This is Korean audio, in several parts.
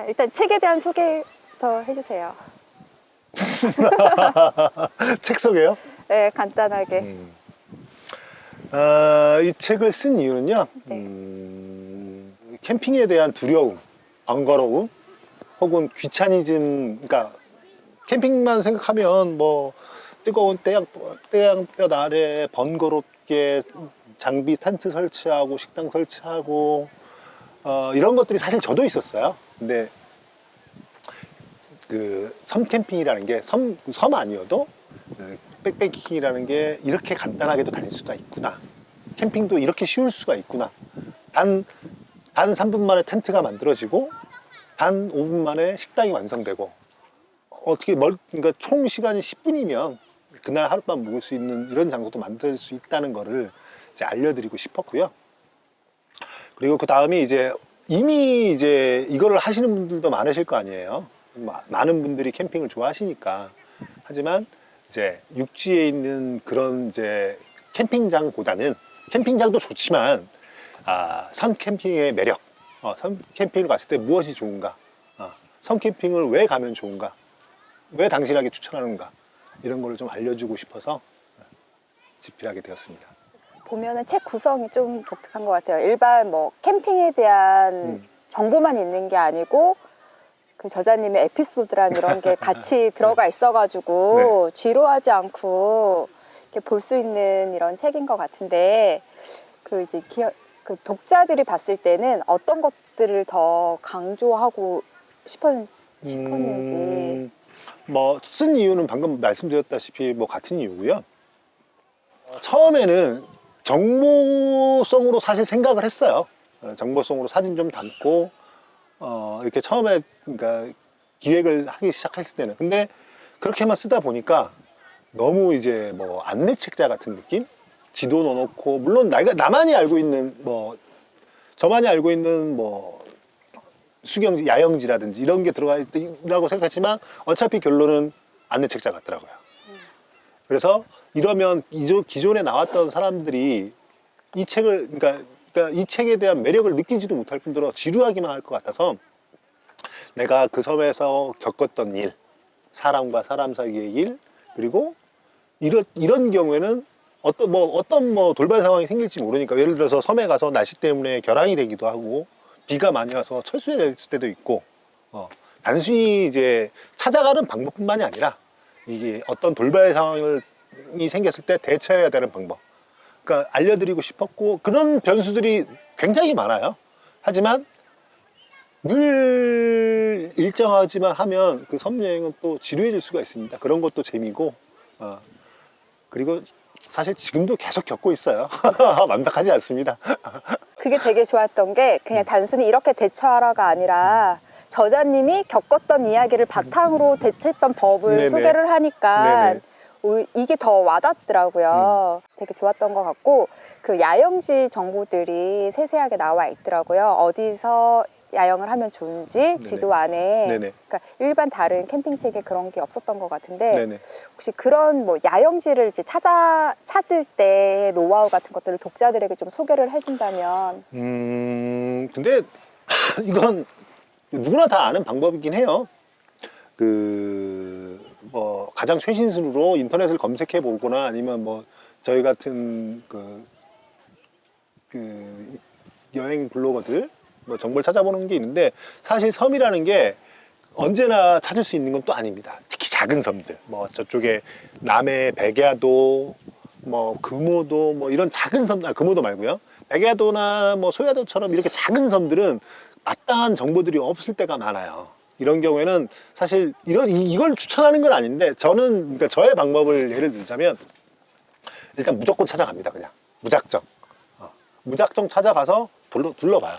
자, 일단 책에 대한 소개 더 해주세요. 책 소개요? 네, 간단하게. 음. 아, 이 책을 쓴 이유는요. 네. 음, 캠핑에 대한 두려움, 번거로움, 혹은 귀차니즘, 그러니까 캠핑만 생각하면 뭐 뜨거운 태양, 태양볕 아래 번거롭게 장비 텐트 설치하고 식당 설치하고 어, 이런 것들이 사실 저도 있었어요. 근데 그 섬 캠핑이라는 게 섬 섬 아니어도 그 백패킹이라는 게 이렇게 간단하게도 다닐 수가 있구나. 캠핑도 이렇게 쉬울 수가 있구나. 단, 단 3분 만에 텐트가 만들어지고, 단 5분 만에 식당이 완성되고, 어떻게 멀, 그러니까 총 시간이 10분이면 그날 하룻밤 묵을 수 있는 이런 장소도 만들 수 있다는 거를 이제 알려드리고 싶었고요. 그리고 그 다음에 이제 이미 이제 이거를 하시는 분들도 많으실 거 아니에요. 마- 많은 분들이 캠핑을 좋아하시니까. 하지만 이제 육지에 있는 그런 이제 캠핑장보다는 캠핑장도 좋지만 아, 선 캠핑의 매력, 어, 선 캠핑을 갔을 때 무엇이 좋은가, 어, 선 캠핑을 왜 가면 좋은가, 왜 당신에게 추천하는가 이런 거를 좀 알려주고 싶어서 어, 집필하게 되었습니다. 보면은 책 구성이 좀 독특한 것 같아요. 일반 뭐 캠핑에 대한 음. 정보만 있는 게 아니고 그 저자님의 에피소드란 이런 게 같이 들어가 있어가지고 지루하지 않고 이렇게 볼 수 있는 이런 책인 것 같은데 그 이제 기어, 그 독자들이 봤을 때는 어떤 것들을 더 강조하고 싶은 싶었는지 음, 뭐쓴 이유는 방금 말씀드렸다시피 뭐 같은 이유고요. 어, 처음에는 정보성으로 사실 생각을 했어요. 어, 정보성으로 사진 좀 담고 어, 이렇게 처음에 그러니까 기획을 하기 시작했을 때는 근데 그렇게만 쓰다 보니까 너무 이제 뭐 안내 책자 같은 느낌? 지도 넣어놓고 물론 나가 나만이 알고 있는 뭐 저만이 알고 있는 뭐 수경지, 야영지라든지 이런 게 들어가 있다고 생각했지만 어차피 결론은 안내 책자 같더라고요. 그래서 이러면 이조- 기존에 나왔던 사람들이 이 책을 그러니까, 그러니까 이 책에 대한 매력을 느끼지도 못할 뿐더러 지루하기만 할 것 같아서 내가 그 섬에서 겪었던 일, 사람과 사람 사이의 일, 그리고 이런 이런 경우에는 어떤 뭐 어떤 뭐 돌발 상황이 생길지 모르니까 예를 들어서 섬에 가서 날씨 때문에 결항이 되기도 하고 비가 많이 와서 철수해야 될 때도 있고 어, 단순히 이제 찾아가는 방법뿐만이 아니라 이게 어떤 돌발 상황 이 생겼을 때 대처해야 되는 방법. 그러니까 알려드리고 싶었고 그런 변수들이 굉장히 많아요. 하지만 늘 일정하지만 하면 그 섬 여행은 또 지루해질 수가 있습니다. 그런 것도 재미고 어, 그리고 사실 지금도 계속 겪고 있어요. 완벽하지 않습니다. 그게 되게 좋았던 게 음. 그냥 단순히 이렇게 대처하라가 아니라 저자님이 겪었던 이야기를 바탕으로 대처했던 법을 네네. 소개를 하니까 네네. 오히- 이게 더 와닿더라고요. 음. 되게 좋았던 것 같고 그 야영지 정보들이 세세하게 나와 있더라고요. 어디서 야영을 하면 좋은지 지도 안에 네네. 그러니까 일반 다른 캠핑책에 그런 게 없었던 것 같은데 네네. 혹시 그런 뭐 야영지를 이제 찾아 찾을 때 노하우 같은 것들을 독자들에게 좀 소개를 해준다면 음, 근데 이건 누구나 다 아는 방법이긴 해요. 그, 뭐, 가장 최신순으로 인터넷을 검색해 보거나 아니면 뭐, 저희 같은 그, 그, 여행 블로거들, 뭐, 정보를 찾아보는 게 있는데, 사실 섬이라는 게 언제나 찾을 수 있는 건 또 아닙니다. 특히 작은 섬들, 뭐, 저쪽에 남해 백야도, 뭐, 금오도, 뭐, 이런 작은 섬, 아, 금오도 말고요. 백야도나 뭐, 소야도처럼 이렇게 작은 섬들은 마땅한 정보들이 없을 때가 많아요. 이런 경우에는 사실 이런 이- 이걸 추천하는 건 아닌데 저는 그러니까 저의 방법을 예를 들자면 일단 무조건 찾아갑니다. 그냥 무작정 어, 무작정 찾아가서 둘러, 둘러봐요.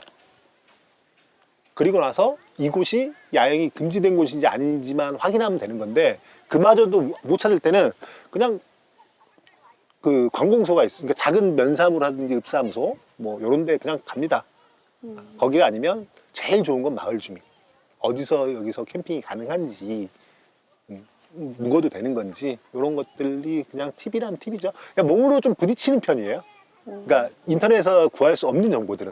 그리고 나서 이곳이 야영이 금지된 곳인지 아닌지만 확인하면 되는 건데 그마저도 못 찾을 때는 그냥 그 관공서가 있으니까 작은 면사무를 하든지 읍사무소 뭐 이런 데 그냥 갑니다. 거기가 아니면 제일 좋은 건 마을 주민. 어디서 여기서 캠핑이 가능한지, 음, 묵어도 되는 건지, 이런 것들이 그냥 팁이라면 팁이죠. 그냥 몸으로 좀 부딪히는 편이에요. 그러니까 인터넷에서 구할 수 없는 정보들은.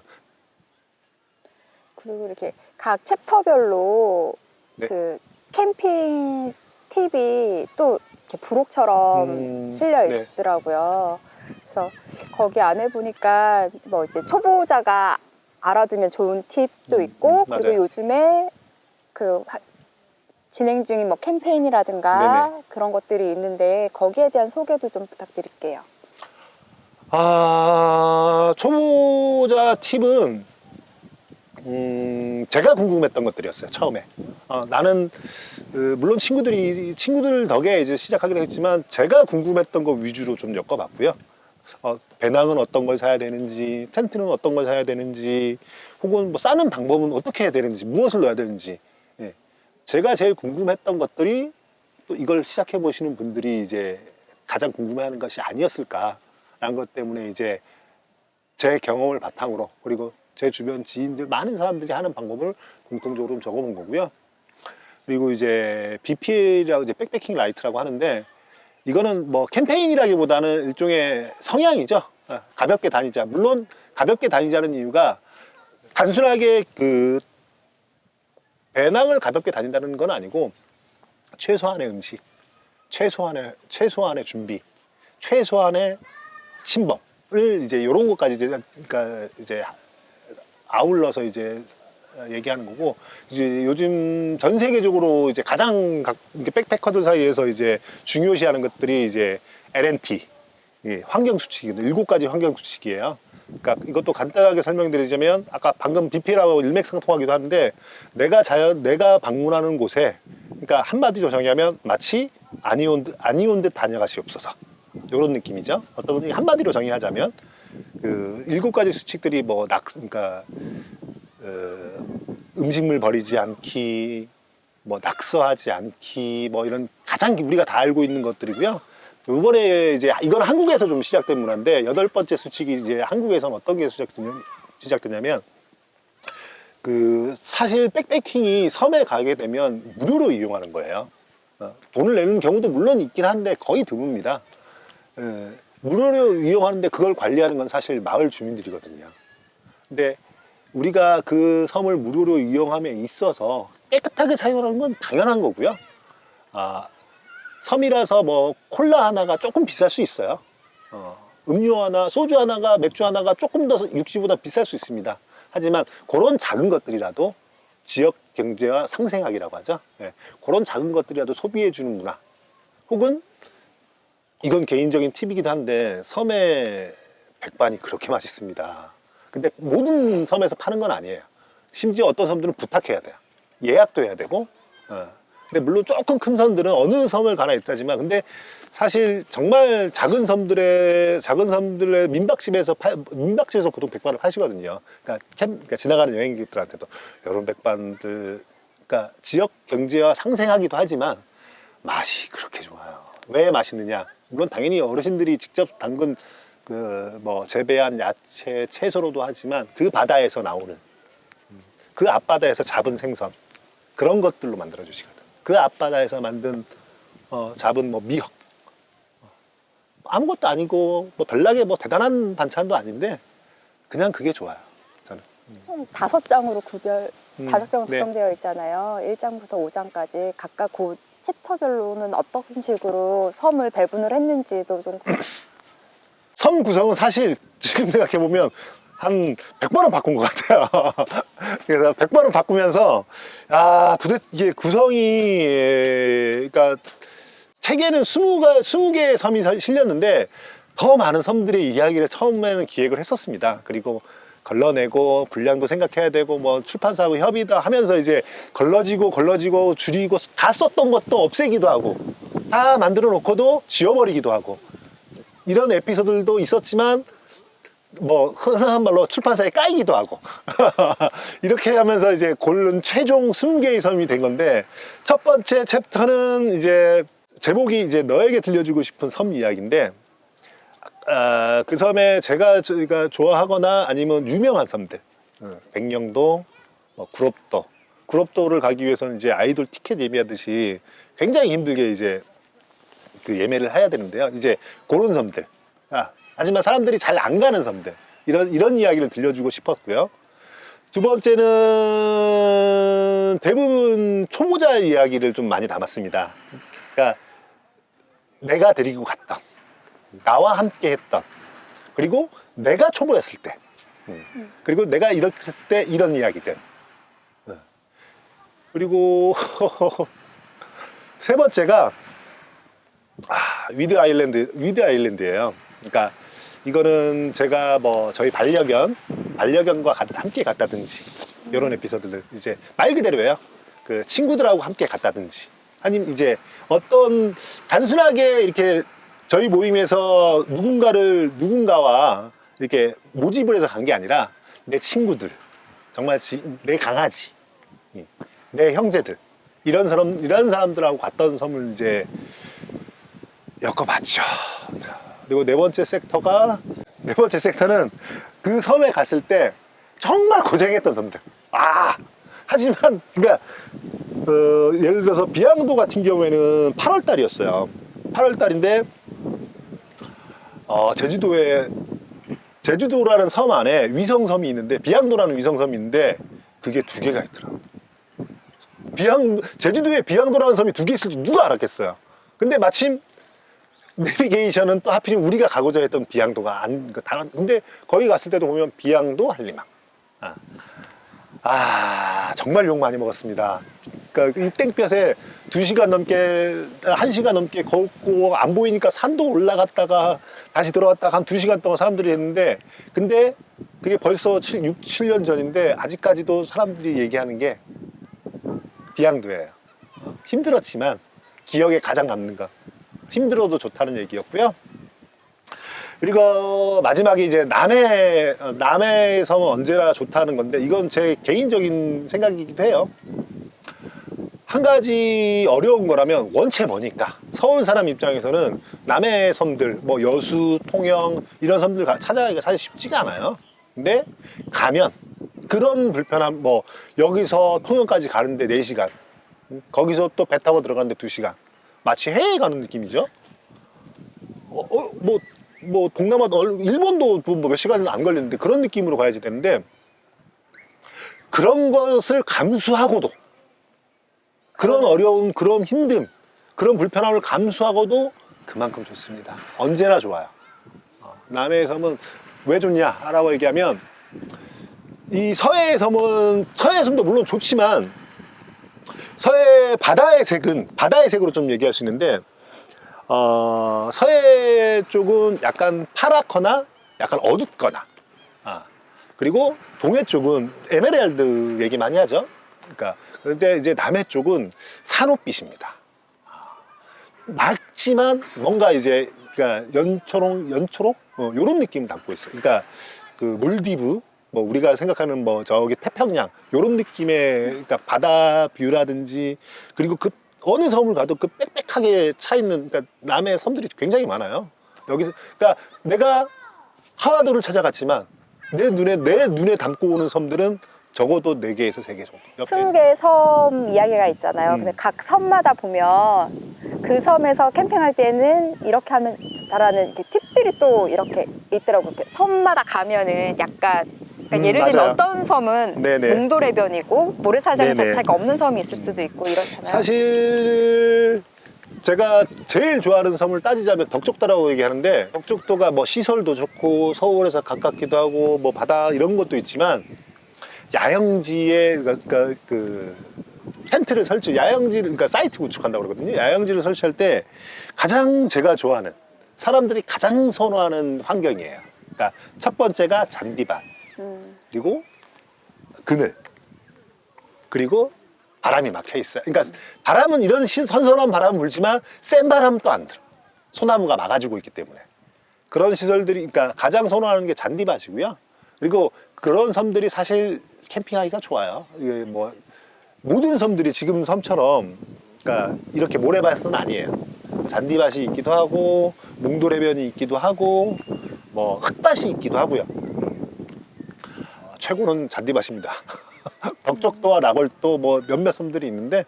그리고 이렇게 각 챕터별로 네. 그 캠핑 팁이 또 이렇게 부록처럼 음, 실려 네. 있더라고요. 그래서 거기 안에 보니까 뭐 이제 초보자가 알아두면 좋은 팁도 음, 있고 음, 그리고. 요즘에 그 하- 진행 중인 뭐 캠페인이라든가 그런 것들이 있는데 거기에 대한 소개도 좀 부탁드릴게요. 아, 초보자 팁은, 음, 제가 궁금했던 것들이었어요, 처음에. 어, 나는, 그, 물론 친구들이, 친구들 덕에 이제 시작하긴 했지만, 제가 궁금했던 거 위주로 좀 엮어봤고요. 어, 배낭은 어떤 걸 사야 되는지, 텐트는 어떤 걸 사야 되는지, 혹은 뭐 싸는 방법은 어떻게 해야 되는지, 무엇을 넣어야 되는지. 예. 제가 제일 궁금했던 것들이 또 이걸 시작해 보시는 분들이 이제 가장 궁금해하는 것이 아니었을까라는 것 때문에 이제 제 경험을 바탕으로 그리고 제 주변 지인들 많은 사람들이 하는 방법을 공통적으로 좀 적어본 거고요. 그리고 이제 BPL이라고 이제 백패킹 라이트라고 하는데 이거는 뭐 캠페인이라기보다는 일종의 성향이죠. 아, 가볍게 다니자. 물론 가볍게 다니자는 이유가 단순하게 그 배낭을 가볍게 다닌다는 건 아니고 최소한의 음식, 최소한의 최소한의 준비, 최소한의 침범을 이제 이런 것까지 이제 그러니까 이제 아울러서 이제 얘기하는 거고 이제 요즘 전 세계적으로 이제 가장 각 백패커들 사이에서 이제 중요시하는 것들이 이제 LNT 예, 환경 수칙이거든요. 일곱 가지 환경 수칙이에요. 그러니까 이것도 간단하게 설명드리자면 아까 방금 BP라고 일맥상통하기도 하는데 내가 자연 내가 방문하는 곳에 그러니까 한마디로 정의하면 마치 아니온 듯 아니온 듯 다녀가시옵소서 이런 느낌이죠. 어떤 분이 한마디로 정의하자면 그 일곱 가지 수칙들이 뭐낙 그러니까 어, 음식물 버리지 않기 뭐 낙서하지 않기 뭐 이런 가장 우리가 다 알고 있는 것들이고요. 이번에 이제 이건 한국에서 좀 시작된 문화인데 여덟 번째 수칙이 이제 한국에서는 어떤 게 시작되냐면, 시작되냐면 그 사실 백패킹이 섬에 가게 되면 무료로 이용하는 거예요. 어, 돈을 내는 경우도 물론 있긴 한데 거의 드뭅니다. 예, 무료로 이용하는데 그걸 관리하는 건 사실 마을 주민들이거든요. 근데 우리가 그 섬을 무료로 이용함에 있어서 깨끗하게 사용하는 건 당연한 거고요. 아, 섬이라서 뭐 콜라 하나가 조금 비쌀 수 있어요. 어, 음료 하나, 소주 하나가, 맥주 하나가 조금 더 육지보다 비쌀 수 있습니다. 하지만 그런 작은 것들이라도 지역 경제와 상생학이라고 하죠. 예, 그런 작은 것들이라도 소비해 주는 문화. 혹은 이건 개인적인 팁이기도 한데 섬의 백반이 그렇게 맛있습니다. 근데 모든 섬에서 파는 건 아니에요. 심지어 어떤 섬들은 부탁해야 돼요. 예약도 해야 되고. 어. 근데 물론 조금 큰 섬들은 어느 섬을 가나 있다지만 근데 사실 정말 작은 섬들의 작은 섬들의 민박집에서 파, 민박집에서 보통 백반을 파시거든요. 그러니까, 캠, 그러니까 지나가는 여행객들한테도 이런 백반들 그러니까 지역 경제와 상생하기도 하지만 맛이 그렇게 좋아요. 왜 맛있느냐? 물론 당연히 어르신들이 직접 담근 그 뭐 재배한 야채, 채소로도 하지만 그 바다에서 나오는 음, 그 앞바다에서 잡은 생선 그런 것들로 만들어 주시거든. 그 앞바다에서 만든 어, 잡은 뭐 미역 어, 아무것도 아니고 뭐 별나게 뭐 대단한 반찬도 아닌데 그냥 그게 좋아요. 저는. 총 다섯 장으로 구별 음, 다섯 장으로 네. 구성되어 있잖아요. 1장부터 5장까지 각각 그 챕터별로는 어떤 식으로 섬을 배분을 했는지도 좀 섬 구성은 사실 지금 생각해 보면 한 100번은 바꾼 것 같아요. 그래서 100번은 바꾸면서 아 도대체 이게 구성이 에, 그러니까 책에는 20가 20개의 섬이 서- 실렸는데 더 많은 섬들의 이야기를 처음에는 기획을 했었습니다. 그리고 걸러내고 분량도 생각해야 되고 뭐 출판사하고 협의도 하면서 이제 걸러지고 걸러지고 줄이고 다 썼던 것도 없애기도 하고 다 만들어 놓고도 지워버리기도 하고 이런 에피소드들도 있었지만 뭐 흔한 말로 출판사에 까이기도 하고 이렇게 하면서 이제 고른 최종 20개의 섬이 된 건데 첫 번째 챕터는 이제 제목이 이제 너에게 들려주고 싶은 섬 이야기인데 아, 그 섬에 제가 저희가 좋아하거나 아니면 유명한 섬들 어, 백령도 뭐 구롭도 구롭도를 가기 위해서는 이제 아이돌 티켓 예매하듯이 굉장히 힘들게 이제 그 예매를 해야 되는데요. 이제 그런 섬들. 아, 하지만 사람들이 잘 안 가는 섬들. 이런 이런 이야기를 들려주고 싶었고요. 두 번째는 대부분 초보자 이야기를 좀 많이 담았습니다. 그러니까 내가 데리고 갔던, 나와 함께 했던, 그리고 내가 초보였을 때, 음. 그리고 내가 이렇게 했을 때 이런 이야기들. 네. 그리고 세 번째가 아, 위드 아일랜드, 위드 아일랜드예요. 그러니까 이거는 제가 뭐 저희 반려견, 반려견과 가- 함께 갔다든지 이런 에피소드들 이제 말 그대로예요. 그 친구들하고 함께 갔다든지 아니면 이제 어떤 단순하게 이렇게 저희 모임에서 누군가를 누군가와 이렇게 모집을 해서 간 게 아니라 내 친구들, 정말 지- 내 강아지, 예, 내 형제들 이런 사람 이런 사람들하고 갔던 섬을 이제 엮어봤죠. 자, 그리고 네 번째 섹터가 네 번째 섹터는 그 섬에 갔을 때 정말 고생했던 섬들. 아 하지만 그러니까 어, 예를 들어서 비양도 같은 경우에는 8월 달이었어요. 8월 달인데 어, 제주도에 제주도라는 섬 안에 위성섬이 있는데 비양도라는 위성섬이 있는데 그게 두 개가 있더라고. 비양 제주도에 비양도라는 섬이 두 개 있을 줄 누가 알았겠어요. 근데 마침 내비게이션은 또 하필 우리가 가고자 했던 비양도가 안, 그 다른, 근데 거기 갔을 때도 보면 비양도 한리막. 아, 아, 정말 욕 많이 먹었습니다. 그러니까 이 땡볕에 두 시간 넘게, 한 시간 넘게 걷고 안 보이니까 산도 올라갔다가 다시 들어왔다가 한 두 시간 동안 사람들이 했는데, 근데 그게 벌써 7, 6, 7년 전인데 아직까지도 사람들이 얘기하는 게 비양도예요. 힘들었지만 기억에 가장 남는 거. 힘들어도 좋다는 얘기였고요. 그리고 마지막에 이제 남해 어, 남해 섬은 언제나 좋다는 건데 이건 제 개인적인 생각이기도 해요. 한 가지 어려운 거라면 원체 머니까 서울 사람 입장에서는 남해 섬들 뭐 여수, 통영 이런 섬들 가- 찾아가기가 사실 쉽지가 않아요. 근데 가면 그런 불편함 뭐 여기서 통영까지 가는데 4시간 거기서 또 배 타고 들어가는데 2시간 마치 해외 가는 느낌이죠. 어, 어, 뭐, 뭐, 동남아, 얼- 일본도 뭐 몇 시간은 안 걸리는데 그런 느낌으로 가야지 되는데 그런 것을 감수하고도 그런 어려움, 그런 힘듦, 그런 불편함을 감수하고도 그만큼 좋습니다. 언제나 좋아요. 어, 남해의 섬은 왜 좋냐 라고 얘기하면 이 서해의 섬은 서해의 섬도 물론 좋지만 서해 바다의 색은 바다의 색으로 좀 얘기할 수 있는데 어, 서해 쪽은 약간 파랗거나 약간 어둡거나 아, 그리고 동해 쪽은 에메랄드 얘기 많이 하죠. 그러니까 그런데 이제 남해 쪽은 산호빛입니다. 아, 맑지만 뭔가 이제 그러니까 연초록 연초록 어, 이런 느낌을 담고 있어요. 그러니까 그 몰디브 뭐 우리가 생각하는 뭐 저기 태평양 이런 느낌의 그러니까 바다 뷰라든지 그리고 그 어느 섬을 가도 그 빽빽하게 차 있는 그러니까 남해 섬들이 굉장히 많아요. 여기서 그러니까 내가 하와도를 찾아갔지만 내 눈에 내 눈에 담고 오는 섬들은 적어도 네 개에서 세 개 정도. 옆에 20개 섬 이야기가 있잖아요. 음. 근데 각 섬마다 보면 그 섬에서 캠핑할 때는 이렇게 하면 좋다라는 이렇게 팁들이 또 이렇게 있더라고요. 이렇게 섬마다 가면은 약간 그러니까 음, 예를 들면 맞아요. 어떤 섬은 네네. 몽돌해변이고 모래사장 네네. 자체가 없는 섬이 있을 수도 있고 이렇잖아요. 사실 제가 제일 좋아하는 섬을 따지자면 덕적도라고 얘기하는데 덕적도가 뭐 시설도 좋고 서울에서 가깝기도 하고 뭐 바다 이런 것도 있지만 야영지에 그러니까 그 텐트를 설치 야영지 그러니까 사이트 구축한다고 그러거든요. 야영지를 설치할 때 가장 제가 좋아하는 사람들이 가장 선호하는 환경이에요. 그러니까 첫 번째가 잔디밭 음. 그리고 그늘 그리고 바람이 막혀 있어요. 그러니까 바람은 이런 시- 선선한 바람은 불지만 센 바람은 또 안 들어. 소나무가 막아주고 있기 때문에 그런 시설들이 그러니까 가장 선호하는 게 잔디밭이고요. 그리고 그런 섬들이 사실 캠핑하기가 좋아요. 이게 뭐 모든 섬들이 지금 섬처럼 그러니까 이렇게 모래밭은 아니에요. 잔디밭이 있기도 하고 몽돌해변이 있기도 하고 뭐 흙밭이 있기도 하고요. 어, 최고는 잔디밭입니다. 덕적도와 나골도 뭐 몇몇 섬들이 있는데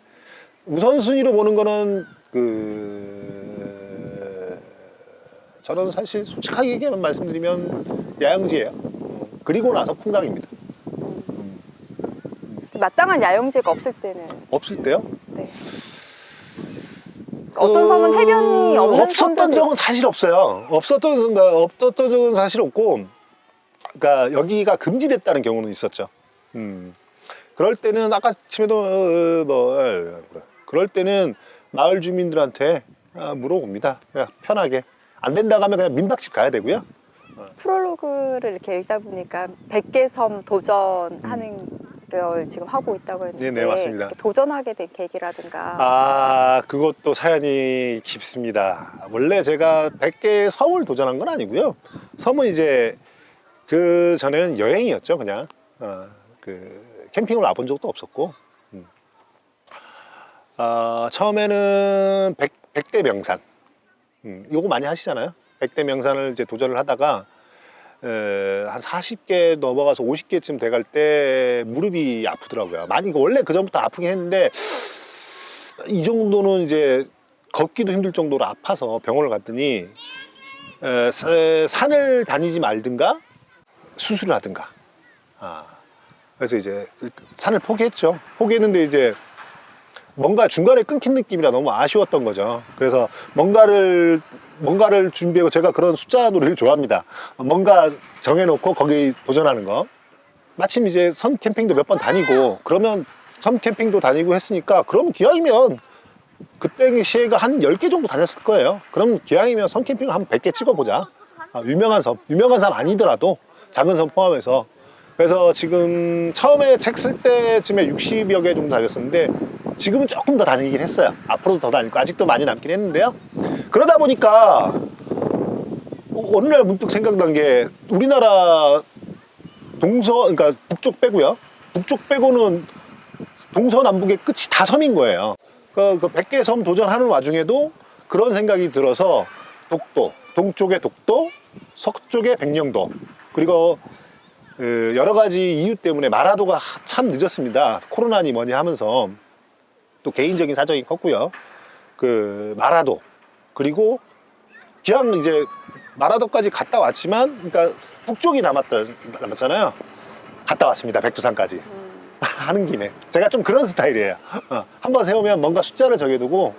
우선순위로 보는 거는 그 저는 사실 솔직하게 얘기하면 말씀드리면 야영지예요. 음, 그리고 나서 풍광입니다. 음, 마땅한 야영지가 없을 때는 없을 때요? 네. 어떤 섬은 해변이 어, 없는 없었던 섬들도 적은 사실 없어요. 없었던 그러니까 없었던 적은 사실 없고, 그러니까 여기가 금지됐다는 경우는 있었죠. 음. 그럴 때는 아까 침에도 어, 뭐 어, 그럴 때는 마을 주민들한테 아, 물어봅니다. 그냥 편하게 안 된다고 하면 그냥 민박집 가야 되고요. 프롤로그를 이렇게 읽다 보니까 100개 섬 도전하는 걸 지금 하고 있다고 했는데 네, 네, 맞습니다. 도전하게 된 계기라든가 아, 그것도 사연이 깊습니다. 원래 제가 100개 섬을 도전한 건 아니고요. 섬은 이제 그 전에는 여행이었죠, 그냥. 어, 그 캠핑을 와본 적도 없었고. 음. 아, 처음에는 100, 100대 명산. 음, 요거 많이 하시잖아요. 100대 명산을 이제 도전을 하다가 에, 한 40개 넘어가서 50개쯤 돼갈 때 무릎이 아프더라고요. 많이 이거 원래 그 전부터 아프긴 했는데 이 정도는 이제 걷기도 힘들 정도로 아파서 병원을 갔더니 에, 사- 산을 다니지 말든가 수술을 하든가. 아, 그래서 이제 산을 포기했죠. 포기했는데 이제 뭔가 중간에 끊긴 느낌이라 너무 아쉬웠던 거죠. 그래서 뭔가를 뭔가를 준비하고 제가 그런 숫자 놀이를 좋아합니다. 뭔가 정해놓고 거기 도전하는 거. 마침 이제 선 캠핑도 몇 번 다니고 그러면 선 캠핑도 다니고 했으니까 그럼 기왕이면 그때 시에가 한 10개 정도 다녔을 거예요. 그럼 기왕이면 선 캠핑을 한 100개 찍어보자. 아, 유명한 섬, 유명한 섬 아니더라도 작은 섬 포함해서. 그래서 지금 처음에 책 쓸 때쯤에 60여 개 정도 다녔었는데 지금은 조금 더 다니긴 했어요. 앞으로도 더 다니고 아직도 많이 남긴 했는데요. 그러다 보니까 어, 어느 날 문득 생각난 게 우리나라 동서, 그러니까 북쪽 빼고요. 북쪽 빼고는 동서남북의 끝이 다 섬인 거예요. 그, 그 100개 섬 도전하는 와중에도 그런 생각이 들어서 독도, 동쪽의 독도, 서쪽의 백령도, 그리고 그 여러 가지 이유 때문에 마라도가 참 늦었습니다. 코로나니 뭐니 하면서 또 개인적인 사정이 컸고요. 그 마라도 그리고 기왕 이제 마라도까지 갔다 왔지만 그러니까 북쪽이 남았다 남았잖아요. 갔다 왔습니다. 백두산까지 음, 하는 김에 제가 좀 그런 스타일이에요. 어, 한번 세우면 뭔가 숫자를 정해두고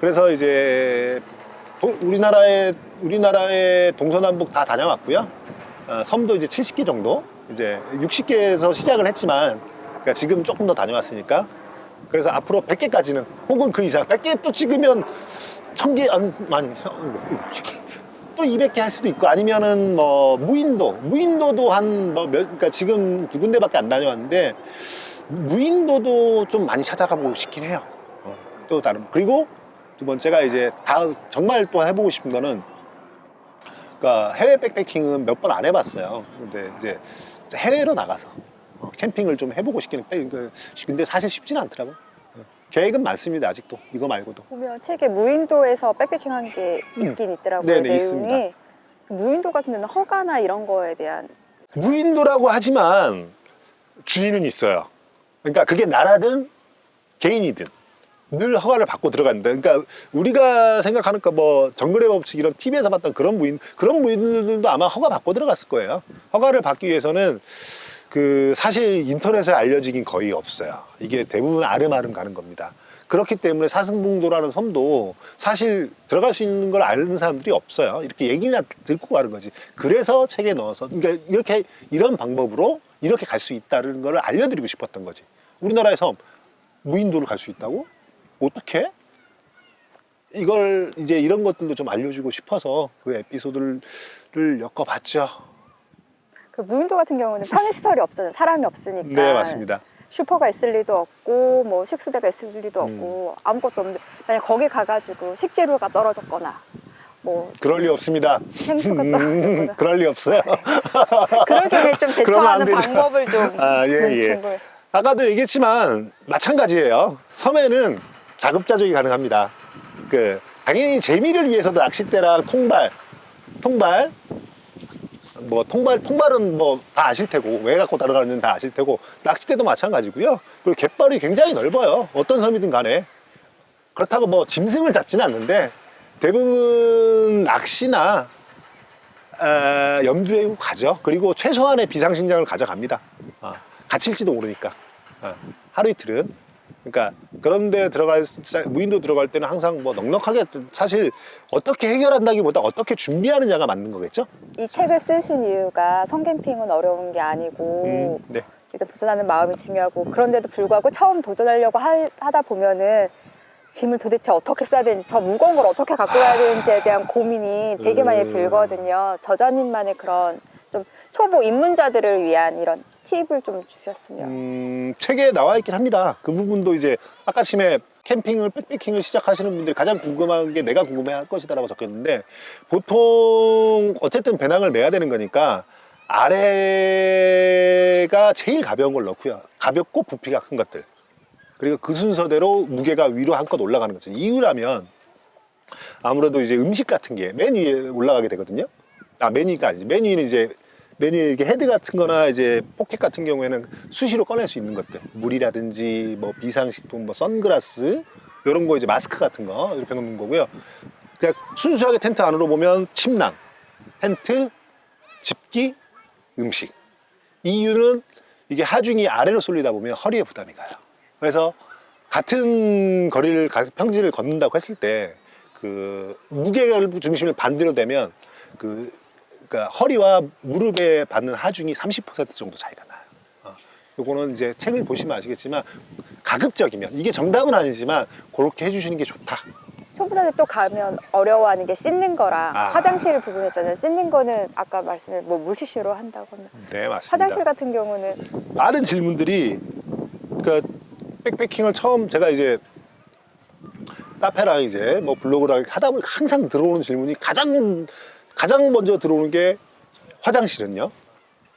그래서 이제 도- 우리나라의 우리나라의 동서남북 다 다녀왔고요. 어, 섬도 이제 70개 정도 이제 60개에서 시작을 했지만 그러니까 지금 조금 더 다녀왔으니까 그래서 앞으로 100개까지는 혹은 그 이상 100개 또 찍으면 1000개 안 많이 또 200개 할 수도 있고 아니면은 뭐 무인도 무인도도 한뭐 몇 그러니까 지금 두 군데밖에 안 다녀왔는데 무인도도 좀 많이 찾아가 보고 싶긴 해요. 어, 또 다른 그리고 두 번째가 이제 다 정말 또 해보고 싶은 거는 그러니까 해외 백패킹은 몇 번 안 해봤어요. 근데 이제 해외로 나가서 어, 캠핑을 좀 해보고 싶긴 해. 그, 근데 사실 쉽지는 않더라고. 요 계획은 많습니다. 아직도 이거 말고도. 보면 책에 무인도에서 백패킹한 게 음. 있긴 있더라고요. 네네, 내용이. 있습니다. 무인도 같은 데는 허가나 이런 거에 대한 무인도라고 하지만 주인은 있어요. 그러니까 그게 나라든 개인이든 늘 허가를 받고 들어간다. 그러니까 우리가 생각하는 거뭐 정글의 법칙 이런 TV에서 봤던 그런 무인 그런 무인들도 아마 허가 받고 들어갔을 거예요. 허가를 받기 위해서는 그 사실 인터넷에 알려지긴 거의 없어요. 이게 대부분 아름아름 가는 겁니다. 그렇기 때문에 사승봉도라는 섬도 사실 들어갈 수 있는 걸 아는 사람들이 없어요. 이렇게 얘기나 듣고 가는 거지. 그래서 책에 넣어서 그러니까 이렇게 이런 방법으로 이렇게 갈 수 있다는 걸 알려드리고 싶었던 거지. 우리나라의 섬 무인도를 갈 수 있다고? 어떻게? 이걸 이제 이런 것들도 좀 알려주고 싶어서 그 에피소드를 엮어봤죠. 그 무인도 같은 경우는 편의시설이 없잖아요. 사람이 없으니까. 네, 맞습니다. 슈퍼가 있을 리도 없고 뭐 식수대가 있을 리도 음. 없고 아무것도 없는데 만약 거기 가가지고 식재료가 떨어졌거나 뭐 그럴 리 없습니다. 생수가 음, 떨어졌거나 그럴 리 없어요. 그럴 경우에 좀 대처하는. 방법을 좀 아, 예, 네, 예. 궁금해요. 아까도 얘기했지만 마찬가지예요. 섬에는 자급자족이 가능합니다. 그 당연히 재미를 위해서도 낚싯대랑 통발, 통발, 뭐 통발, 통발은 뭐 다 아실 테고 왜 갖고 들어가는지는 다 아실 테고 낚싯대도 마찬가지고요. 그리고 갯벌이 굉장히 넓어요. 어떤 섬이든 간에 그렇다고 뭐 짐승을 잡지는 않는데 대부분 낚시나 에, 염두에 가죠. 그리고 최소한의 비상식량을 가져갑니다. 아, 갇힐지도 모르니까. 어, 하루 이틀은. 그러니까 그런데 들어갈 사- 무인도 들어갈 때는 항상 뭐 넉넉하게 사실 어떻게 해결한다기보다 어떻게 준비하느냐가 맞는 거겠죠? 이 책을 쓰신 이유가 성캠핑은 어려운 게 아니고 네. 일단 도전하는 마음이 중요하고 그런데도 불구하고 처음 도전하려고 하, 하다 보면은 짐을 도대체 어떻게 싸야 되는지 저 무거운 걸 어떻게 갖고 가야 되는지에 대한 고민이 되게 많이 음. 들거든요. 저자님만의 그런 좀 초보 입문자들을 위한 이런 팁을 좀 주셨으면. 음, 책에 나와 있긴 합니다. 그 부분도 이제 아까 심에 캠핑을 백패킹을 시작하시는 분들이 가장 궁금한 게 내가 궁금해 할 것이다라고 적혔는데 보통 어쨌든 배낭을 매야 되는 거니까 아래가 제일 가벼운 걸 넣고요. 가볍고 부피가 큰 것들. 그리고 그 순서대로 무게가 위로 한껏 올라가는 거죠. 이유라면 아무래도 이제 음식 같은 게 맨 위에 올라가게 되거든요. 아, 맨 위가 아니지. 맨 위는 이제 맨 위에 이렇게 헤드 같은 거나 이제 포켓 같은 경우에는 수시로 꺼낼 수 있는 것들. 물이라든지 뭐 비상식품, 뭐 선글라스, 이런 거 이제 마스크 같은 거 이렇게 놓는 거고요. 그냥 순수하게 텐트 안으로 보면 침낭, 텐트, 집기, 음식. 이유는 이게 하중이 아래로 쏠리다 보면 허리에 부담이 가요. 그래서 같은 거리를 가- 평지를 걷는다고 했을 때 그 무게를 중심을 반대로 되면 그 그러니까 허리와 무릎에 받는 하중이 30% 정도 차이가 나요. 어, 요거는 이제 책을 보시면 아시겠지만 가급적이면 이게 정답은 아니지만 그렇게 해주시는 게 좋다. 초보자들 또 가면 어려워하는 게 씻는 거랑 아. 화장실 부분이었잖아요. 씻는 거는 아까 말씀해 뭐 물티슈로 하면 네 맞습니다. 화장실 같은 경우는 많은 질문들이 그러니까 백패킹을 처음 제가 이제 카페랑 이제 뭐 블로그랑 하다 보니 항상 들어오는 질문이 가장 가장 먼저 들어오는 게 화장실은요.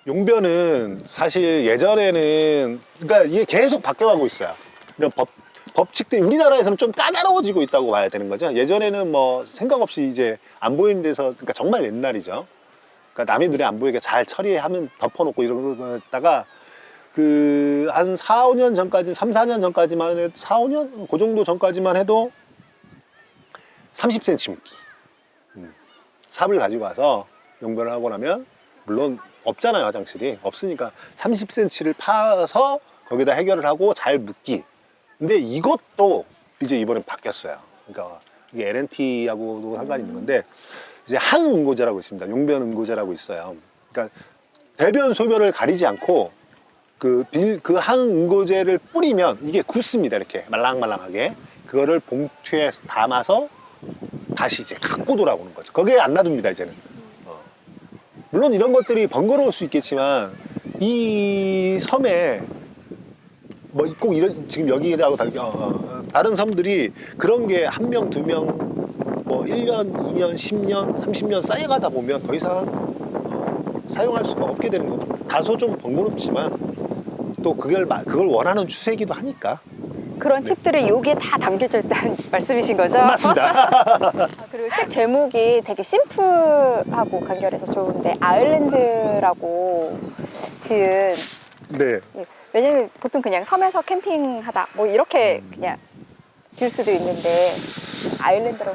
용변은 사실 예전에는 그러니까 이게 계속 바뀌어가고 있어요. 이런 법 법칙들이 우리나라에서는 좀 까다로워지고 있다고 봐야 되는 거죠. 예전에는 뭐 생각 없이 이제 안 보이는 데서 그러니까 정말 옛날이죠. 그러니까 남의 눈에 안 보이게 잘 처리하면 덮어놓고 이런 거다가 그 한 4, 5년 전까지 3, 4년 전까지만 해도 4, 5년 그 정도 전까지만 해도 30cm 묶기 음. 삽을 가지고 와서 용변을 하고 나면 물론 없잖아요 화장실이 없으니까 30cm를 파서 거기다 해결을 하고 잘 묶기 근데 이것도 이제 이번엔 바뀌었어요 그러니까 이게 LNT하고도 상관이 있는 건데 이제 항응고제라고 있습니다 용변 응고제라고 있어요 그러니까 대변 소변을 가리지 않고 그 빌, 그 항응고제를 뿌리면 이게 굳습니다. 이렇게 말랑말랑하게. 그거를 봉투에 담아서 다시 이제 갖고 돌아오는 거죠. 거기에 안 놔둡니다, 이제는. 어. 물론 이런 것들이 번거로울 수 있겠지만 이 섬에 뭐 꼭 이런 지금 여기하고 다르게 어, 어, 다른 섬들이 그런 게 한 명, 두 명, 뭐 1년, 2년, 10년, 30년 쌓여가다 보면 더 이상 어, 사용할 수가 없게 되는 거죠. 다소 좀 번거롭지만 또 그걸 마- 그걸 원하는 추세이기도 하니까 그런 팁들이 여기에 다 담겨져 있다는 말씀이신 거죠? 맞습니다. 아, 그리고 책 제목이 되게 심플하고 간결해서 좋은데 아일랜드라고 지은 네, 예, 왜냐면 보통 그냥 섬에서 캠핑하다 뭐 이렇게 음. 그냥 지을 수도 있는데 아일랜드로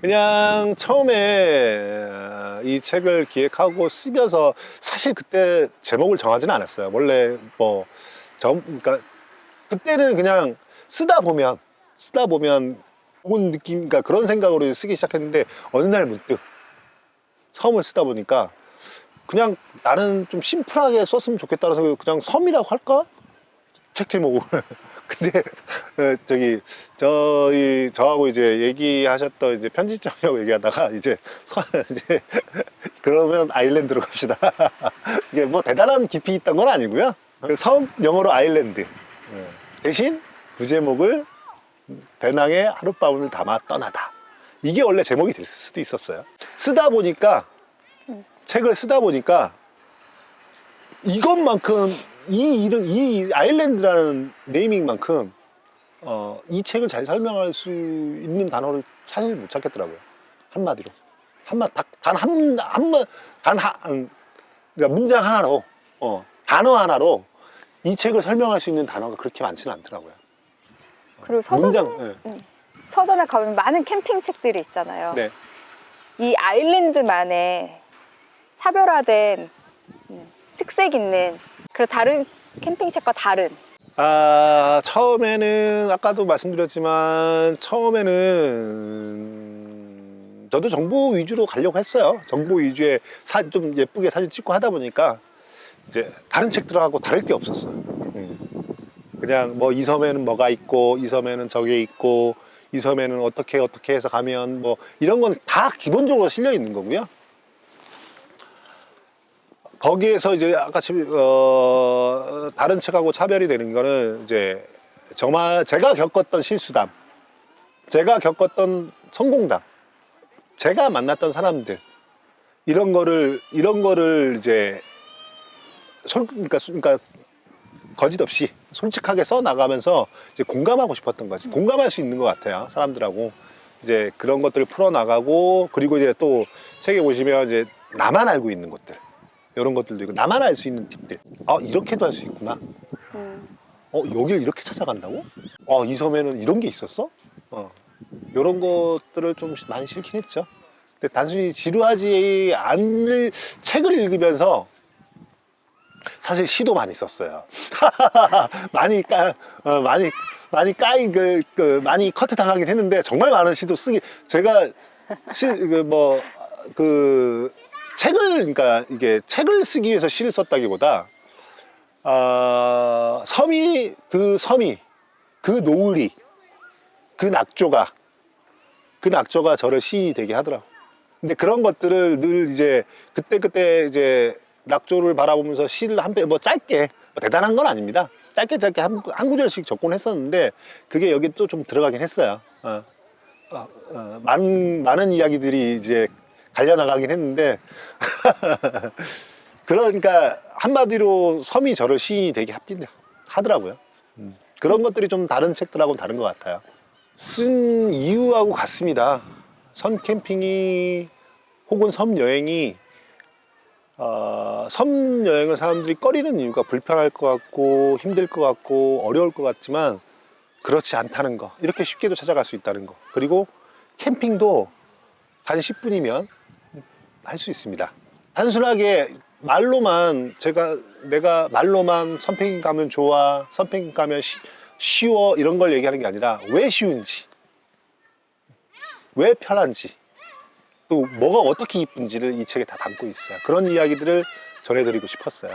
그냥 처음에 어, 이 책을 기획하고 쓰면서 사실 그때 제목을 정하지는 않았어요. 원래 뭐 점, 그러니까 그때는 그냥 쓰다 보면 쓰다 보면 좋은 느낌, 그러니까 그런 생각으로 쓰기 시작했는데 어느 날 문득 섬을 쓰다 보니까 그냥 나는 좀 심플하게 썼으면 좋겠다는 생각에 그냥 섬이라고 할까? 책 제목을. 근데 어, 저기 저희 저하고 이제 얘기하셨던 이제 편집장이라고 얘기하다가 이제 서, 이제 그러면 아일랜드로 갑시다. 이게 뭐 대단한 깊이 있던 건 아니고요. 섬 영어로 아일랜드. 예. 대신 부제목을 배낭에 하룻밤을 담아 떠나다. 이게 원래 제목이 됐을 수도 있었어요. 쓰다 보니까 책을 쓰다 보니까 이것만큼 이 이름 이 아일랜드라는 네이밍만큼 어, 이 책을 잘 설명할 수 있는 단어를 사실 못 찾겠더라고요 한마디로 한마 단한한단한 그러니까 문장 하나로 어, 단어 하나로 이 책을 설명할 수 있는 단어가 그렇게 많지는 않더라고요 그리고 서점 문장 예. 서점에 가면 많은 캠핑 책들이 있잖아요. 네. 이 아일랜드만의 차별화된 음, 특색 있는 그리고 다른 캠핑 책과 다른 아, 처음에는 아까도 말씀드렸지만 처음에는 저도 정보 위주로 가려고 했어요. 정보 위주의 사, 좀 예쁘게 사진 찍고 하다 보니까 이제 다른 책들하고 다를 게 없었어요. 음. 그냥 뭐 이 섬에는 뭐가 있고 이 섬에는 저게 있고 이 섬에는 어떻게 어떻게 해서 가면 뭐 이런 건 다 기본적으로 실려 있는 거고요. 거기에서 이제 아까 지- 어, 다른 책하고 차별이 되는 거는 이제 정말 제가 겪었던 실수담, 제가 겪었던 성공담, 제가 만났던 사람들 이런 거를 이런 거를 이제 솔 그러니까, 그러니까 거짓 없이 솔직하게 써 나가면서 이제 공감하고 싶었던 거지. 공감할 수 있는 것 같아요. 사람들하고 이제 그런 것들을 풀어 나가고 그리고 이제 또 책에 보시면 이제 나만 알고 있는 것들 이런 것들도 있고 나만 알 수 있는 팁들. 아 이렇게도 할 수 있구나. 음. 어 여기를 이렇게 찾아간다고? 어이 섬에는 이런 게 있었어? 어 이런 것들을 좀 많이 싫긴 했죠. 근데 단순히 지루하지 않을 책을 읽으면서 사실 시도 많이 썼어요. 많이 까 어, 많이 많이 까이 그, 그 많이 커트 당하긴 했는데 정말 많은 시도 쓰기 제가 그 시뭐그 책을 그러니까 이게 책을 쓰기 위해서 시를 썼다기보다 아 섬이 그 섬이 그 노을이 그 낙조가 그 낙조가 저를 시인이 되게 하더라고. 근데 그런 것들을 늘 이제 그때 그때 이제 낙조를 바라보면서 시를 한 배 뭐 짧게 뭐 대단한 건 아닙니다. 짧게 짧게 한, 한 구절씩 적곤 했었는데 그게 여기 또 좀 들어가긴 했어요. 어, 어, 어, 많은 많은 이야기들이 이제 갈려 나가긴 했는데 그러니까 한마디로 섬이 저를 시인이 되게 합디, 하더라고요. 음, 그런 것들이 좀 다른 책들하고는 다른 것 같아요. 쓴 이유하고 같습니다. 섬 캠핑이 혹은 섬 여행이 어, 섬 여행을 사람들이 꺼리는 이유가 불편할 것 같고 힘들 것 같고 어려울 것 같지만 그렇지 않다는 거. 이렇게 쉽게도 찾아갈 수 있다는 거. 그리고 캠핑도 단 10분이면 할 수 있습니다. 단순하게 말로만 제가 내가 말로만 선캠핑 가면 좋아 선캠핑 가면 쉬, 쉬워 이런 걸 얘기하는 게 아니라 왜 쉬운지 왜 편한지 또 뭐가 어떻게 이쁜지를 이 책에 다 담고 있어요. 그런 이야기들을 전해드리고 싶었어요.